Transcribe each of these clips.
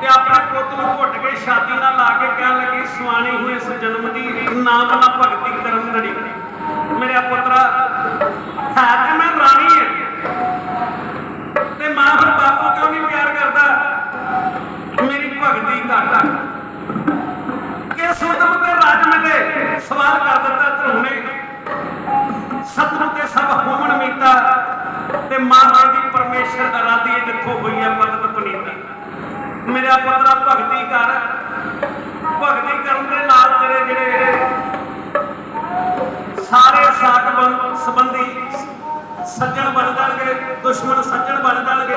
ਕੇ ਆਪਣੇ ਪੁੱਤ ਨੂੰ ਘੁੱਟ ਕੇ ਛਾਤੀ ਨਾਲ ਲਾ ਕੇ ਕਹਿਣ ਲੱਗੀ ਸੁਆਣੀ ਇਸ ਜਨਮ ਦੀ ਨਾਮ ਭਗਤੀ ਕਰਮ ਲੜੀ ਮੇਰਾ ਪੁੱਤਰਾ, ਹੈ ਤੇ ਮੈਂ ਰਾਣੀ ਹੈ ਤੇ ਮਾਂ ਫਿਰ ਬਾਪੂ ਕਿਉਂ ਨਹੀਂ ਪਿਆਰ ਕਰਦਾ ਮੇਰੀ ਭਗਤੀ ਘੱਟ ਕਿ ਸੁਦਮ ਤੇ ਰਾਜ ਮਿਲੇ ਸਵਾਲ ਕਰ ਦਿੱਤਾ ਧਰੂਣੇ ਸਤਿਗੁਰ ਤੇ ਸਭ ਹੋਮਣ ਮੀਤਾ ਤੇ ਮਾਤਾ ਦੀ ਪਰਮੇਸ਼ਰ ਅਰਾਧੀ ਜਿੱਥੋਂ ਹੋਈ ਹੈ ਭਗਤ ਪਨੀਤਾ? ਮੇਰਾ ਪੁੱਤਰਾ ਭਗਤੀ ਕਰ। ਭਗਤੀ ਕਰਨ ਦੇ ਨਾਲ ਤੇਰੇ ਜਿਹੜੇ ਸਾਰੇ ਸਾਕ ਸੰਬੰਧੀ ਸੱਜਣ ਬਣ ਜਾਣਗੇ, ਦੁਸ਼ਮਣ ਸੱਜਣ ਬਣ ਜਾਣਗੇ।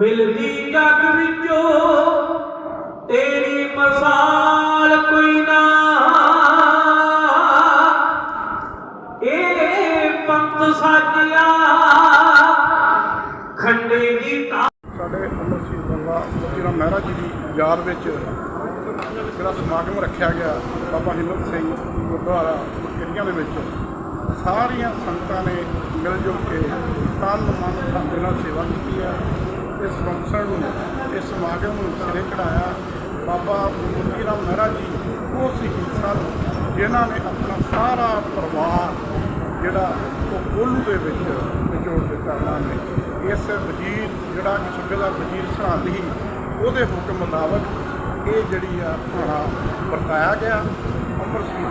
ਮਿਲਦੀ ਜਗ ਵਿੱਚੋਂ ਤੇਰੀ ਮਸਾਲ ਕੋਈ ਨਾ। ਇਹ ਪੰਥ ਸਾਜਿਆ, ਖੰਡੇ ਦੀ ਸਾਡੇ ਅਮਰ ਸਿੰਘ ਬੰਦਾ ਮੋਤੀਰਾਮ ਮਹਿਰਾ ਜੀ ਦੀ ਯਾਦ ਵਿੱਚ ਜਿਹੜਾ ਸਮਾਗਮ ਰੱਖਿਆ ਗਿਆ, ਬਾਬਾ ਹਿੰਮਤ ਸਿੰਘ ਗੁਰਦੁਆਰਾ ਕਿਰੀਆਂ ਦੇ ਵਿੱਚ, ਸਾਰੀਆਂ ਸੰਗਤਾਂ ਨੇ ਮਿਲ ਜੁਲ ਕੇ ਤਨ ਮਨ ਧਨ ਨਾਲ ਸੇਵਾ ਕੀਤੀ ਹੈ। ਇਸ ਫੰਕਸ਼ਨ ਨੂੰ ਇਸ ਸਮਾਗਮ ਨੂੰ ਸਿਰੇ ਚੜਾਇਆ ਬਾਬਾ ਮੋਤੀਰਾਮ ਮਹਿਰਾ ਜੀ, ਉਹ ਸ਼ਹੀਦ ਸਨ, ਜਿਨ੍ਹਾਂ ਨੇ ਆਪਣਾ ਸਾਰਾ ਪਰਿਵਾਰ ਜਿਹੜਾ ਉਹ ਕੋਲੂ ਦੇ ਵਿੱਚ ਨਿਚੋੜ ਦਿੱਤਾ ਉਹਨਾਂ ਨੇ। ਇਸ ਵਜ਼ੀਰ, ਜਿਹੜਾ ਸੂਬੇ ਦਾ ਵਜ਼ੀਰ ਸਰਹੰਦ ਹੀ ਉਹਦੇ ਹੁਕਮ ਮੁਤਾਬਕ ਇਹ ਜਿਹੜੀ ਆ ਭਾਣਾ ਵਰਤਾਇਆ ਗਿਆ। ਅਮਰ ਸਿੰਘ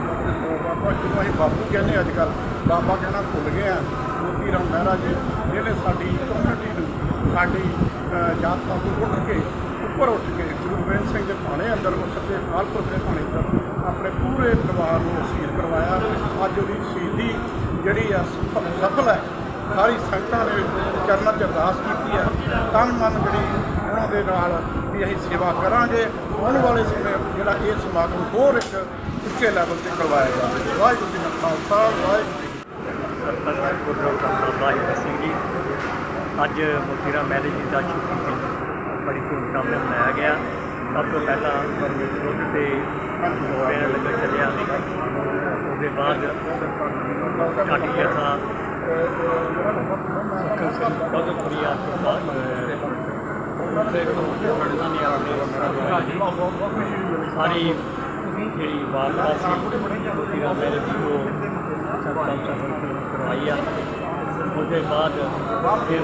ਬਾਬਾ, ਜਿਹਨੂੰ ਅਸੀਂ ਬਾਪੂ ਕਹਿੰਦੇ ਅੱਜ ਕੱਲ੍ਹ, ਬਾਬਾ ਕਹਿਣਾ ਭੁੱਲ ਗਏ ਆ। ਮੋਤੀ ਰਾਮ ਮਹਿਰਾ ਜੀ ਜਿਹਨੇ ਸਾਡੀ ਕਮਿਊਨਿਟੀ ਨੂੰ ਸਾਡੀ ਅ, ਜਾਤ ਪਾਤ ਤੋਂ ਉੱਠ ਕੇ ਉੱਪਰ ਉੱਠ ਕੇ ਗੁਰੂ ਗੋਬਿੰਦ ਸਿੰਘ ਦੇ ਭਾਣੇ ਅੰਦਰ ਉਹ ਸੱਚੇ ਖਾਲਪੁਰ ਦੇ ਭਾਣੇ ਅੰਦਰ ਆਪਣੇ ਪੂਰੇ ਪਰਿਵਾਰ ਨੂੰ ਸ਼ਹੀਦ ਕਰਵਾਇਆ। ਅੱਜ ਉਹਦੀ ਸ਼ਹੀਦੀ ਜਿਹੜੀ ਆ ਸਫ- ਸਫਲ ਹੈ। ਸਾਰੀ ਸੰਗਤਾਂ ਨੇ ਚਰਨਾਂ 'ਚ ਅਰਦਾਸ ਕੀਤੀ ਹੈ। ਤਨ ਮਨ ਜਿਹੜੀ ਉਹਨਾਂ ਦੇ ਨਾਲ ਵੀ ਅਸੀਂ ਸੇਵਾ ਕਰਾਂਗੇ। ਆਉਣ ਵਾਲੇ ਸਮੇਂ ਜਿਹੜਾ ਇਹ ਸਮਾਗਮ ਹੋਰ ਇੱਕ ਉੱਚੇ ਲੈਵਲ ਤੇ ਕਰਵਾਇਆ ਜਾਵੇ। ਵਾਹਿਗੁਰੂ ਜੀ ਕਾ ਖਾਲਸਾ ਵਾਹਿਗੁਰੂ ਜੀ ਕੀ ਫਤਿਹ। ਸਰਪੰਚ ਗੁਰਦੁਆਰਾ ਸਿੰਘ ਜੀ ਅੱਜ ਮੋਤੀਰਾ ਮਹਿਲ ਜੀ ਦਾ ਸ਼ਹੀਦੀ ਦਿਨ ਬੜੀ ਧੂਮਧਾਮ ਨਾਲ ਮਨਾਇਆ ਗਿਆ। ਸਭ ਤੋਂ ਪਹਿਲਾਂ ਦੁੱਧ ਤੇ ਗੋੜਿਆਂ ਦਾ ਲੰਗਰ ਚੱਲਿਆ ਉਹਦੇ ਬਾਅਦ ਸਾਡੀ ਜਥਾ ਕਦੋਂ ਪ੍ਰਿਆ ਤੋਂ ਬਾਅਦ ਉੱਥੇ ਖੜਨਾ ਨਹੀਂ ਆਉਂਦੇ ਸਾਰੀ ਜਿਹੜੀ ਵਾਰਤਾ ਸੀ ਮੋਤੀਰਾ ਮਹਿਲ ਦੀ ਉਹ ਸੰਤਾਂ ਸਫਲ ਕਰਵਾਈ ਆ। ਉਹਦੇ ਬਾਅਦ ਫਿਰ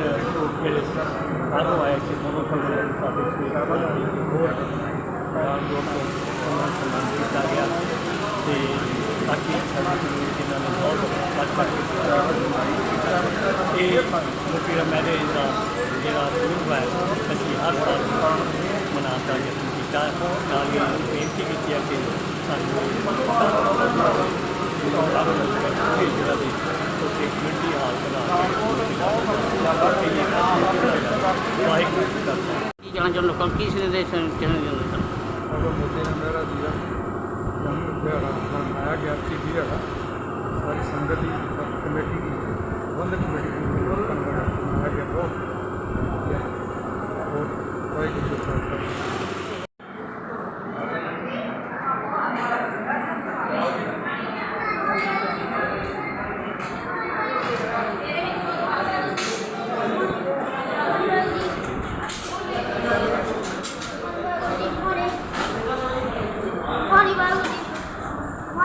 ਜਿਹੜੇ ਬਾਹਰੋਂ ਆਏ ਸੀ, ਦੋਨੋਂ ਸੰਗਤ ਸਾਡੇ ਸ੍ਰੀ ਹੋਰ ਰਾਮ ਉਹਨਾਂ ਨੂੰ ਸਨਮਾਨ ਕੀਤਾ ਗਿਆ। ਤੇ ਬਾਕੀ ਸਾਡੀ ਕਮਿਊਨਿਟੀ ਨਾਲ ਬਹੁਤ ਵੱਧ ਵੱਧ ਕੇ ਇਹ ਮੁਕੀਰਾ ਮੈਰਿਜ ਦਾ ਜਿਹੜਾ ਪ੍ਰੂਫ ਹੈ, ਅਸੀਂ ਹਰ ਸਾਲ ਮਨਾਉਂਦਾ ਕੀਤਾ। ਨਾਲ ਹੀ ਬੇਨਤੀ ਕੀਤੀ ਹੈ ਕਿ ਸਾਨੂੰ ਜਿਹੜਾ ਦੀ ਉੱਥੇ ਕਮਿਊਨਿਟੀ ਹਾਲ ਬਣਾ ਕੇ ਵਾਹਿਗੁਰੂ ਜੀ ਕਾ ਕੀ ਕਹਿਣਾ ਚਾਹੁੰਦੇ ਲੋਕਾਂ ਨੂੰ ਕੀ ਸੰਦੇਸ਼ ਕਹਿਣਾ ਚਾਹੁੰਦੇ ਸਨ ਬਾਬਾ ਮੋਤੀ ਨੇ ਮੇਰਾ ਜੀ ਜਨਮ ਦਿਹਾੜਾ ਮਨਾਇਆ ਗਿਆ ਸੀ ਜੀ ਸਾਰੀ ਸੰਗਤ ਦੀ ਕਮੇਟੀ ਦੀ ਬੰਦ ਕਮੇਟੀ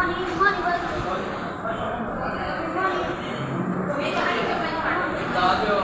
Thank you.